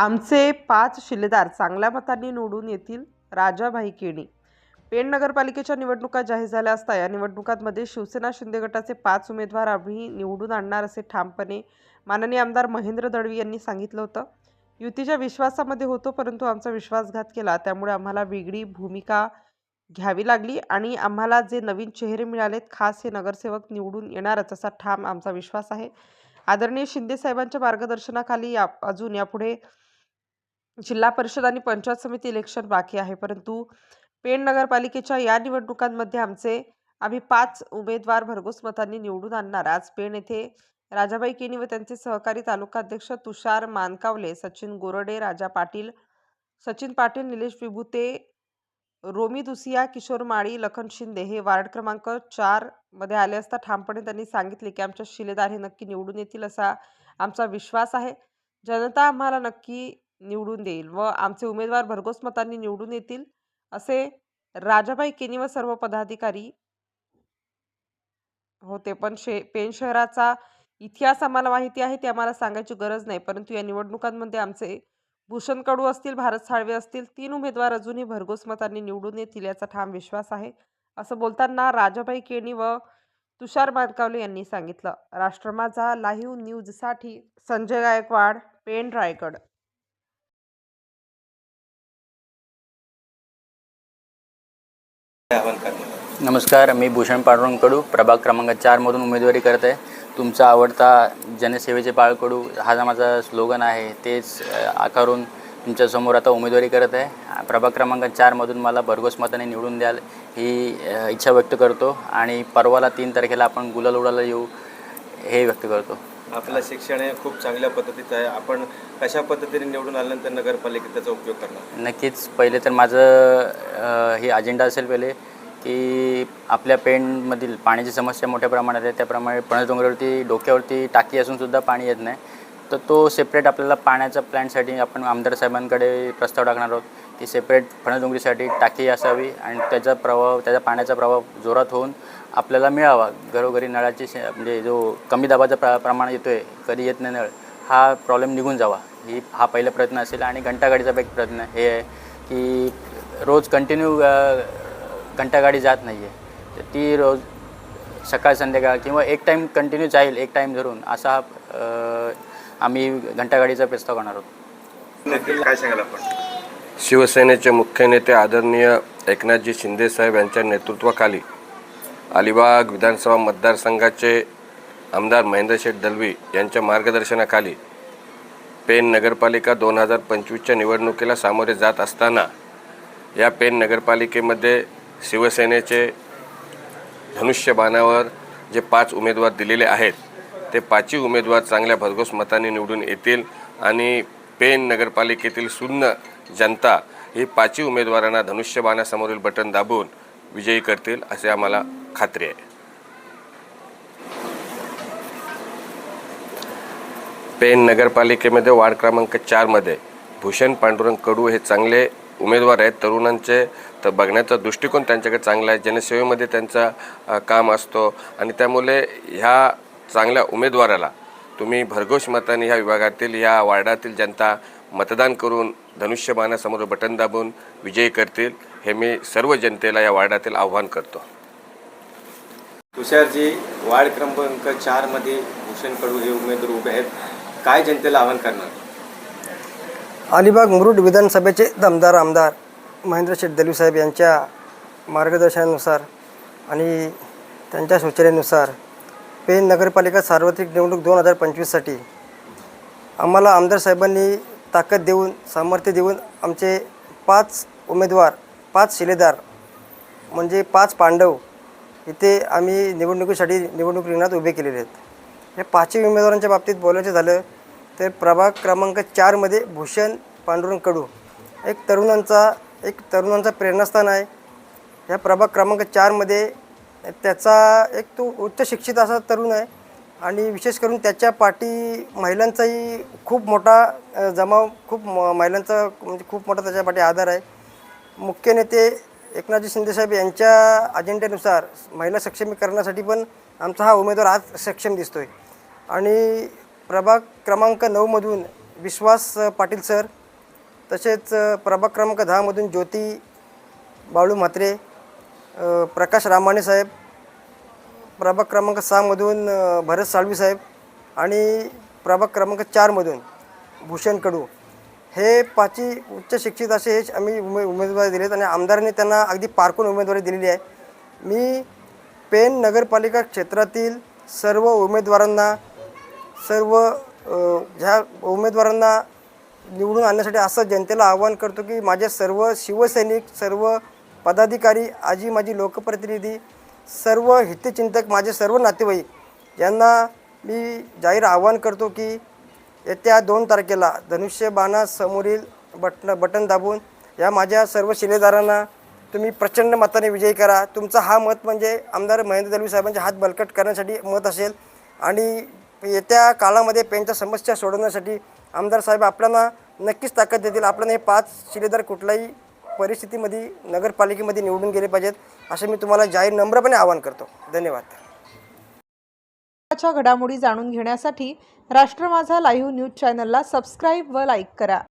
आमचे पाच शिलेदार चांगल्या मतांनी निवडून येतील राजाभाई केणी पेण नगरपालिकेच्या निवडणुका जाहीर झाल्या असता या निवडणुकांमध्ये शिवसेना शिंदे गटाचे पाच उमेदवार आम्ही निवडून आणणार असे ठामपणे माननीय आमदार महेंद्र दळवी यांनी सांगितलं होतं. युतीच्या विश्वासामध्ये होतो परंतु आमचा विश्वासघात केला. त्यामुळे आम्हाला वेगळी भूमिका घ्यावी लागली आणि आम्हाला जे नवीन चेहरे मिळालेत खास हे नगरसेवक निवडून येणारच असा ठाम आमचा विश्वास आहे. आदरणीय शिंदे साहेबांच्या मार्गदर्शनाखाली या अजून यापुढे जिल्हा परिषद आणि पंचायत समिती इलेक्शन बाकी आहे. परंतु पेण नगरपालिकेच्या या निवडणुकांमध्ये आमचे आम्ही पाच उमेदवार भरघोस मतांनी निवडून आणणार. आज पेण येथे राजाबाई केनी व त्यांचे सहकारी तालुका अध्यक्ष तुषार मानकावले सचिन गोरडे राजा पाटील सचिन पाटील निलेश विभूते रोमी दुसिया किशोर माळी लखन शिंदे हे वार्ड क्रमांक चारमध्ये आले असता ठामपणे त्यांनी सांगितले की आमच्या शिलेदार हे नक्की निवडून येतील असा आमचा विश्वास आहे. जनता आम्हाला नक्की निवडून देईल व आमचे उमेदवार भरघोस मतांनी निवडून येतील असे राजाबाई केनी व सर्व पदाधिकारी होते. पण शे पेण शहराचा इतिहास आम्हाला माहिती आहे ते आम्हाला सांगायची गरज नाही. परंतु या निवडणुकांमध्ये आमचे भूषण कडू असतील भारत साळवे असतील तीन उमेदवार अजूनही भरघोस मतांनी निवडून येतील याचा ठाम विश्वास आहे असं बोलताना राजाबाई केणी व तुषार मानकावले यांनी सांगितलं. राष्ट्रमाझा लाईव्ह न्यूजसाठी संजय गायकवाड पेण रायगड. नमस्कार मी भूषण पांडुरंग कडू प्रभाग क्रमांक चारमधून उमेदवारी करत आहे. तुमचा आवडता जनसेवेचे पाळकडू हा जो माझा स्लोगन आहे तेच आकारून तुमच्यासमोर आता उमेदवारी करत आहे. प्रभाग क्रमांक चारमधून मला भरघोस मताने निवडून द्याल ही इच्छा व्यक्त करतो. आणि परवाला तीन तारखेला आपण गुलाल उडाला येऊ हे व्यक्त करतो. आपलं शिक्षण हे खूप चांगल्या पद्धतीचं आहे. आपण कशा पद्धतीने निवडून आल्यानंतर नगरपालिकेत त्याचा उपयोग करणार? नक्कीच. पहिले तर माझं हे अजेंडा असेल पहिले की आपल्या पेणमधील पाण्याची समस्या मोठ्या प्रमाणात आहे. त्याप्रमाणे पणस डोंगरावरती डोक्यावरती टाकी असूनसुद्धा पाणी येत नाही. तर तो सेपरेट आपल्याला पाण्याच्या प्लॅनसाठी आपण आमदार साहेबांकडे प्रस्ताव टाकणार आहोत. की सेपरेट फणसडोंगरीसाठी टाकी असावी आणि त्याचा प्रभाव त्याचा पाण्याचा प्रभाव जोरात होऊन आपल्याला मिळावा. घरोघरी नळाची शे- म्हणजे जो कमी दाबाचा प्र प्रमाण येतो आहे कधी येत नाही नळ हा प्रॉब्लेम निघून जावा. ही हा पहिला प्रयत्न असेल आणि घंटागाडीचा एक प्रयत्न हे आहे की रोज कंटिन्यू घंटागाडी जात नाही आहे तर ती रोज सकाळ संध्याकाळ किंवा एक टाईम कंटिन्यू जाईल एक टाईम धरून असा आम्ही घंटागाडीचा प्रस्ताव करणार आहोत. नक्की काय सांगाल आपण? शिवसेनेचे मुख्य नेते आदरणीय एकनाथजी शिंदेसाहेब यांच्या नेतृत्वाखाली अलिबाग विधानसभा मतदारसंघाचे आमदार महेंद्र शेठ दलवी यांच्या मार्गदर्शनाखाली पेन नगरपालिका दोन हजार पंचवीसच्या निवडणुकीला सामोरे जात असताना या पेन नगरपालिकेमध्ये शिवसेनेचे धनुष्यबाणावर जे पाच उमेदवार दिलेले आहेत ते पाचही उमेदवार चांगल्या भरघोस मताने निवडून येतील आणि पेन नगरपालिकेतील शून्य जनता ही पाचही उमेदवारांना धनुष्यबाणासमोरील बटन दाबून विजयी करतील असे आम्हाला खात्री आहे. पेन नगरपालिकेमध्ये वार्ड क्रमांक चारमध्ये भूषण पांडुरंग कडू हे चांगले उमेदवार आहेत. तरुणांचे तर बघण्याचा दृष्टिकोन त्यांच्याकडे चांगला आहे. जनसेवेमध्ये त्यांचा काम असतो आणि त्यामुळे ह्या चांगल्या उमेदवाराला तुम्ही भरघोष मताने ह्या विभागातील ह्या वार्डातील जनता मतदान करून धनुष्यबाणासमोर बटन दाबून विजयी करतील हे मी सर्व जनतेला या वार्डातील आव्हान करतो. तुषारजी वार्ड क्रमांक चारमध्ये भूषण कडू हे उमेदवार उभे आहेत. काय जनतेला आवाहन करणार? अलिबाग मुरुड विधानसभेचे दमदार आमदार महेंद्र शेठ दलवी साहेब यांच्या मार्गदर्शनानुसार आणि त्यांच्या सूचनेनुसार पेन नगरपालिका सार्वत्रिक निवडणूक दोन हजार पंचवीससाठी. आम्हाला आमदार साहेबांनी ताकद देऊन सामर्थ्य देऊन आमचे पाच उमेदवार पाच शिलेदार म्हणजे पाच पांडव इथे आम्ही निवडणुकीसाठी निवडणूक रिंगणात उभे केलेले आहेत. या पाचही उमेदवारांच्या बाबतीत बोलायचं झालं तर प्रभाग क्रमांक चारमध्ये भूषण पांडुरंग कडू एक तरुणांचा एक तरुणांचा प्रेरणास्थान आहे. या प्रभाग क्रमांक चारमध्ये त्याचा एक तो उच्च शिक्षित असा तरुण आहे. आणि विशेष करून त्याच्या पाठी महिलांचाही खूप मोठा जमाव खूप म- महिलांचा म्हणजे खूप मोठा त्याच्यापाठी आधार आहे. मुख्य नेते एकनाथजी शिंदेसाहेब यांच्या अजेंड्यानुसार महिला सक्षमीकरणासाठी पण आमचा हा उमेदवार आज सक्षम दिसतो आहे आणि प्रभाग क्रमांक नऊमधून विश्वास पाटील सर तसेच प्रभाग क्रमांक दहामधून ज्योती बाळू म्हात्रे प्रकाश रामाणे साहेब प्रभाग क्रमांक सहामधून भरत साळवी साहेब आणि प्रभाग क्रमांक चारमधून भूषण कडू. हे पाचही उच्च शिक्षित असे हेच आम्ही उमे उमेदवारी दिलेत आणि आमदारांनी त्यांना अगदी पारखून उमेदवारी दिलेली आहे. मी पेन नगरपालिका क्षेत्रातील सर्व उमेदवारांना सर्व ह्या उमेदवारांना निवडून आणण्यासाठी असं जनतेला आवाहन करतो की माझे सर्व शिवसैनिक सर्व पदाधिकारी आजी माझी लोकप्रतिनिधी सर्व हितचिंतक माझे सर्व नातेवाईक यांना मी जाहीर आवाहन करतो की येत्या दोन तारखेला धनुष्यबाणा समोरील बटन बटन दाबून या माझ्या सर्व शिलेदारांना तुम्ही प्रचंड मताने विजयी करा. तुमचा हा मत म्हणजे आमदार महेंद्र दलवी साहेबांचे हात बलकट करण्यासाठी मत असेल आणि येत्या काळामध्ये पेनच्या समस्या सोडवण्यासाठी आमदार साहेब आपल्याला नक्कीच ताकद देतील. आपल्याला हे पाच शिलेदार कुठलाही परिस्थितीमध्ये नगरपालिकेमध्ये निवडून गेले पाहिजेत असे मी तुम्हाला जाहीर नम्रपणे आवाहन करतो. धन्यवाद. घडामोडी जाणून घेण्यासाठी राष्ट्र माझा लाईव्ह न्यूज चॅनलला सबस्क्राईब व लाईक करा.